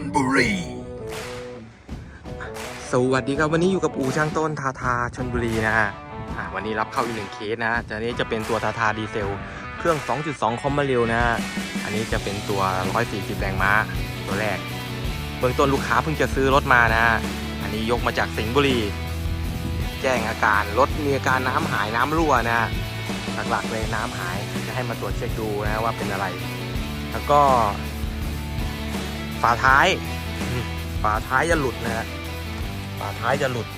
นบุรี สวัสดีครับวันนี้อยู่กับอูช่างต้นทาทาชนบุรีนะฮะอ่าวันนี้รับเข้าอีกหนึ่งเคสนะแต่อันนี้จะเป็นตัวทาทาดีเซล เครื่อง 2.2 คอมมาเร็วนะฮะอันนี้จะเป็นตัว 140 แรงม้าตัวแรก เบื้องต้นลูกค้าเพิ่งจะซื้อรถมานะฮะอันนี้ยกมาจากสิงห์บุรี แจ้งอาการรถมีอาการน้ำหายน้ำรั่วนะฮะหลักๆเลยน้ำหายจะให้มาตรวจเช็คดูนะว่าเป็นอะไร แล้วก็ ฝาท้าย ฝาท้ายจะหลุดนะฮะ ฝาท้ายจะหลุด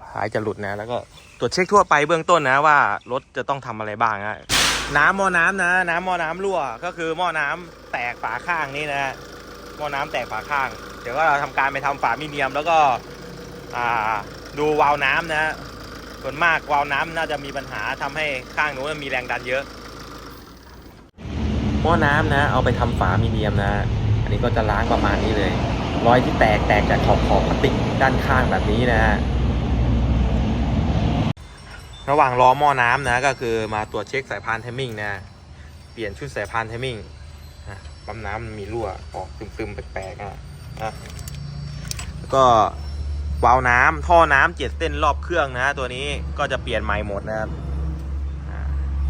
ฝาท้ายจะหลุดนะ แล้วก็ตรวจเช็คทั่วไปเบื้องต้นนะว่ารถจะต้องทำอะไรบ้างนะน้ำหม้อน้ำนะ น้ำหม้อน้ำรั่ว ก็คือหม้อน้ำแตกฝาข้างนี่นะหม้อน้ำแตกฝาข้าง เดี๋ยวก็เราทำการไปทำฝามีเนียม แล้วก็ดูวาล์วน้ำนะ ส่วนมากวาล์วน้ำน่าจะมีปัญหาทำให้ข้างนู้นมีแรงดันเยอะ หม้อน้ำนะ เอาไปทำฝามีเนียมนะ อันนี้ก็จะล้างประมาณนี้เลย รอยที่แตกแตกจากขอบขอบพลาสติกด้านข้างแบบนี้นะระหว่างรอหม้อน้ำนะก็คือมาตรวจเช็คสายพานไทมิ่งนะเปลี่ยนชุดสายพานไทมิ่งปั๊มน้ำมีรั่วออกตึมๆแปลกๆนะนะแล้วก็วาล์วน้ำท่อน้ำเจ็ดเส้นรอบเครื่องนะ ตัวนี้ก็จะเปลี่ยนใหม่หมดนะครับ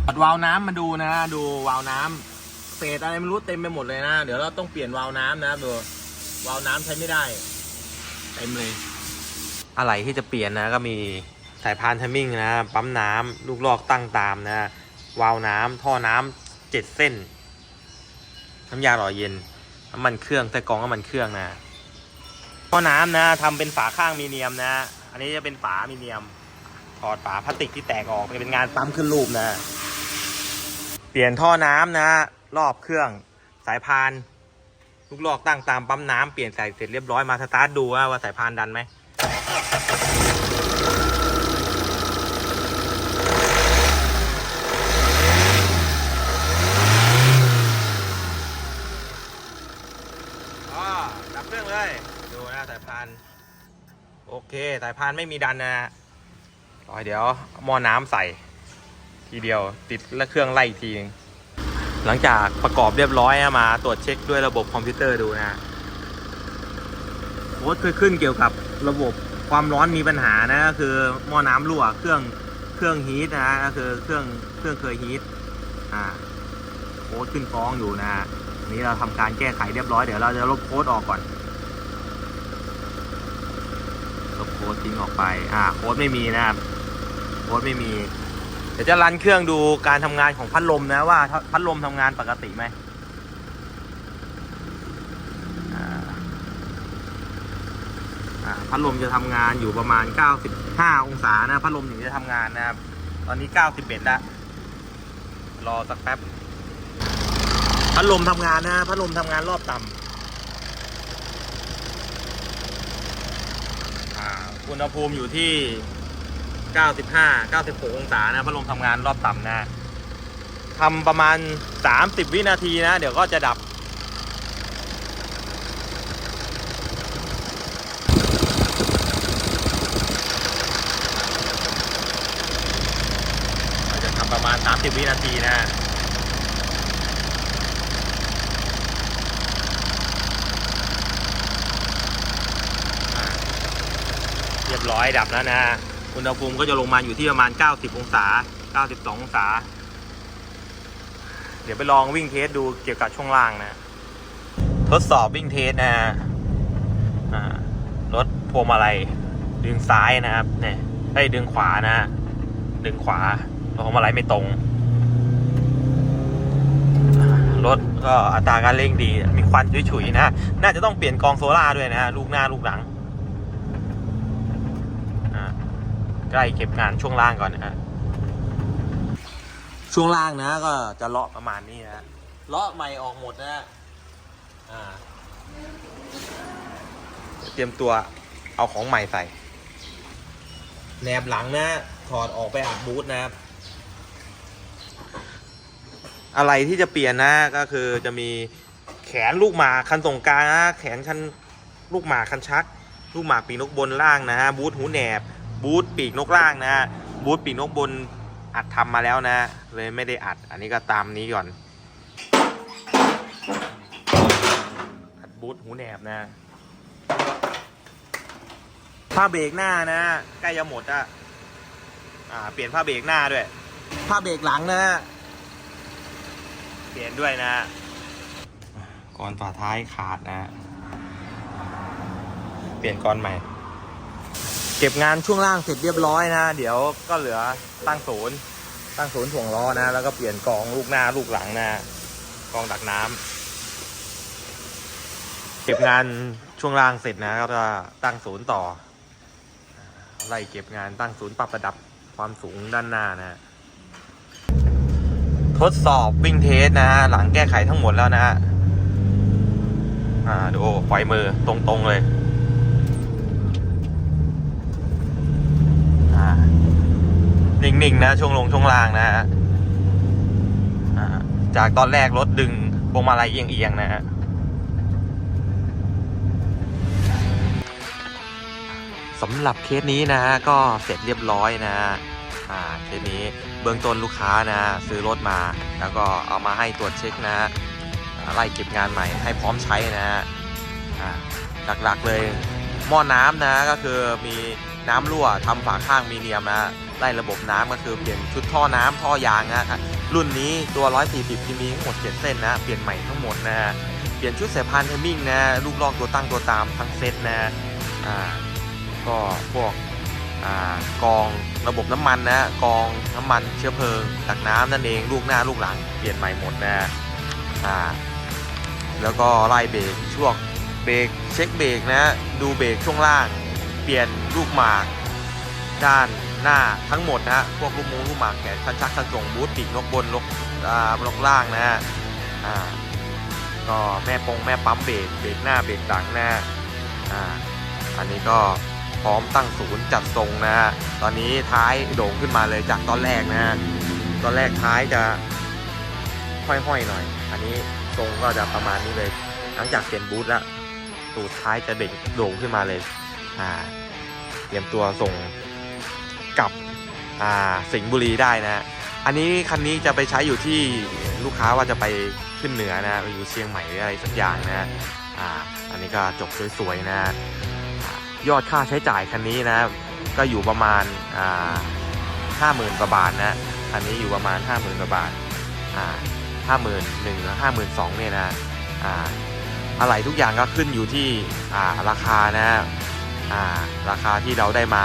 ปัดวาล์วน้ำมาดูนะ ดูวาล์วน้ำ เศษอะไรไม่รู้เต็มไปหมดเลยนะ เดี๋ยวเราต้องเปลี่ยนวาล์วน้ำนะครับดูวาล์วน้ำใช้ไม่ได้เต็มเลยอะไรที่จะเปลี่ยนนะก็มีสายพานไทมิ่งนะปั๊มน้ำลูกลอกตั้งตามนะ วาล์วน้ำท่อน้ำเจ็ดเส้นน้ำยาหล่อเย็นน้ำมันเครื่องใส่กองน้ำมันเครื่องนะท่อน้ำนะทำเป็นฝาข้างมีเนียมนะ อันนี้จะเป็นฝามีเนียมถอดฝาพลาสติกที่แตกออกเป็นงานปั๊มขึ้นรูปนะ เปลี่ยนท่อน้ำนะ รอบเครื่องสายพาน ลูกลอกตั้งตามปั๊มน้ำเปลี่ยนใส่เสร็จเรียบร้อยมาสตาร์ทดูว่าสายพานดันไหมดับเครื่องเลย ดูนะสายพาน โอเคสายพานไม่มีดันนะรอเดี๋ยวหม้อน้ำใส่ทีเดียวติดและเครื่องไล่อีกทีนึง หลังจากประกอบเรียบร้อยนะมาตรวจเช็คด้วยระบบคอมพิวเตอร์ดูนะโค้ดเคยขึ้นเกี่ยวกับระบบความร้อนมีปัญหานะก็คือหม้อน้ำรั่วเครื่องเครื่องฮีทนะก็คือเครื่องเครื่องเคยฮีทอ่าโค้ดขึ้นฟ้องอยู่นะนี้เราทำการแก้ไขเรียบร้อยเดี๋ยวเราจะลบโค้ดออกก่อนลบโค้ดทิ้งออกไปอ่าโค้ดไม่มีนะครับโค้ดไม่มี ดี๋ยวจะรันเครื่องดูการทำงานของพัดลมนะว่าพัดลมทำงานปกติไหมพัดลมจะทำงานอยู่ประมาณ 95 องศานะพัดลมถึงจะทำงานนะครับ ตอนนี้ 91แล้วรอสักแป๊บ พัดลมทำงานนะพัดลมทำงานรอบต่ำอ่าอุณหภูมิอยู่ที่ 95 96 องศานะพัดลมทำงานรอบต่ำนะทำประมาณ 30 วินาทีนะ เดี๋ยวก็จะดับ จะทำประมาณ 30 วินาทีนะเรียบร้อยดับแล้วนะ อุณหภูมิก็จะลงมาอยู่ที่ประมาณ 90 องศา 92 องศา เดี๋ยวไปลองวิ่งเทสดูเกี่ยวกับช่วงล่างนะ ทดสอบวิ่งเทสนะฮะรถพวงมาลัยดึงซ้ายนะครับ เนี่ยได้ดึงขวานะ ดึงขวารถพวงมาลัยไม่ตรง รถก็อัตราการเร่งดี มีควันฉุยๆนะ น่าจะต้องเปลี่ยนกองโซล่าด้วยนะลูกหน้าลูกหลัง อ่า ใกล้เก็บงานช่วงล่างก่อนนะฮะช่วงล่างนะก็จะเลาะประมาณนี้นะเลาะใหม่ออกหมดนะฮะอ่า เตรียมตัวเอาของใหม่ใส่แนบหลังนะ ถอดออกไปอัดบูทนะครับ อะไรที่จะเปลี่ยนนะก็คือจะมีแขนลูกหมาคันตรงกลางนะแขนคันลูกหมาคันชัก ลูกหมาปีนกบนล่างนะฮะบูทหูแหนบ บูทปีกนกล่างนะ บูทปีกนกบนอัดทำมาแล้วนะ เลยไม่ได้อัด อันนี้ก็ตามนี้ก่อน อัดบูทหูแหนบนะ ผ้าเบรกหน้านะ ใกล้จะหมดอะ อ่า เปลี่ยนผ้าเบรกหน้าด้วย ผ้าเบรกหลังนะ เปลี่ยนด้วยนะ ก่อนฝาท้ายขาดนะ เปลี่ยนก่อนใหม่ เก็บงานช่วงล่างเสร็จเรียบร้อยนะ เดี๋ยวก็เหลือตั้งศูนย์ตั้งศูนย์ถ่วงล้อนะ แล้วก็เปลี่ยนกองลูกหน้าลูกหลังนะกองดักน้ำเก็บงานช่วงล่างเสร็จนะก็จะตั้งศูนย์ต่อไล่เก็บงานตั้งศูนย์ปรับระดับความสูงด้านหน้านะทดสอบวิ่งเทสนะฮะหลังแก้ไขทั้งหมดแล้วนะฮะอ่าดูปล่อยมือตรงๆเลย อ่า นิ่งๆนะช่วงลงช่วงล่างนะฮะจากตอนแรกรถดึงพวงมาลัยเอียงๆนะฮะสำหรับเคสนี้นะฮะก็เสร็จเรียบร้อยนะฮะเคสนี้เบื้องต้นลูกค้านะซื้อรถมา แล้วก็เอามาให้ตรวจเช็คนะฮะไล่เก็บงานใหม่ให้พร้อมใช้นะฮะหลักๆเลยหม้อน้ำนะก็คือมีน้ำรั่วทำฝาข้างมีเนียมนะ ไล่ระบบน้ำก็คือเปลี่ยนชุดท่อน้ำท่อยางนะรุ่นนี้ตัว 140ที่มีทั้งหมด7เส้นนะเปลี่ยนใหม่ทั้งหมดนะเปลี่ยนชุดสายพานเทมมิ่งนะลูกลอกตัวตั้งตัวตามทั้งเซตนะอ่าก็พวกอ่ากองระบบน้ำมันนะกองน้ำมันเชื้อเพลิงตักน้ำนั่นเองลูกหน้าลูกหลังเปลี่ยนใหม่หมดนะอ่าแล้วก็ไล่เบรกช่วงเบรกเช็คเบรกนะดูเบรกช่วงล่าง เปลี่ยนลูกหมาก ด้าน หน้าทั้งหมดนะฮะพวกลูกมงลูกหมากแขนชันชักชันส่งบูทปีกนกบนลกอ่าลกล่างนะฮะอ่าก็แม่ปงแม่ปั๊มเบรกเบรกหน้าเบรกหลังนะอ่าอันนี้ก็พร้อมตั้งศูนย์จัดทรงนะฮะตอนนี้ท้ายโด่งขึ้นมาเลยจากตอนแรกนะฮะตอนแรกท้ายจะห้อยๆหน่อย อันนี้ทรงก็จะประมาณนี้เลยหลังจากเปลี่ยนบูทแล้วตูดท้ายจะเด่งโด่งขึ้นมาเลยอ่าเตรียมตัวส่ง กับสิงห์บุรีได้นะอันนี้คันนี้จะไปใช้อยู่ที่ลูกค้าว่าจะไปขึ้นเหนือนะไปอยู่เชียงใหม่หรืออะไรสักอย่างนะอ่าอันนี้ก็จบสวยๆนะยอดค่าใช้จ่ายคันนี้นะ ก็อยู่ประมาณอ่าห้าหมื่นกว่าบาทนะคันนี้อยู่ประมาณห้าหมื่นกว่าบาทอ่าห้าหมื่นหนึ่งห้าหมื่นสองเนี่ยนะอ่าอะไรทุกอย่างก็ขึ้นอยู่ที่อ่าราคานะอ่าราคาที่เราได้มา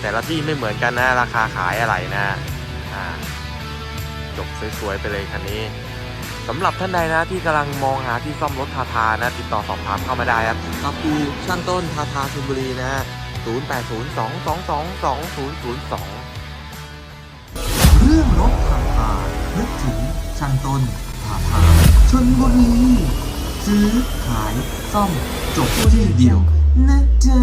แต่ละที่ไม่เหมือนกันนะ ราคาขายอะไรนะอ่าจบสวยๆไปเลยคันนี้สำหรับท่านใดนะที่กำลังมองหาที่ซ่อมรถทาทานะ ติดต่อสอบถามเข้ามาได้ครับกับอูช่างต้นทาทาชลบุรีนะฮะ0 8 0 2 2 2 2 0 0 2 เรื่องรถผ่านผ่านนึกถึงช่างต้นผ่าผ่านชนบุรีซื้อขายซ่อมจบที่เดียวนะจ๊ะ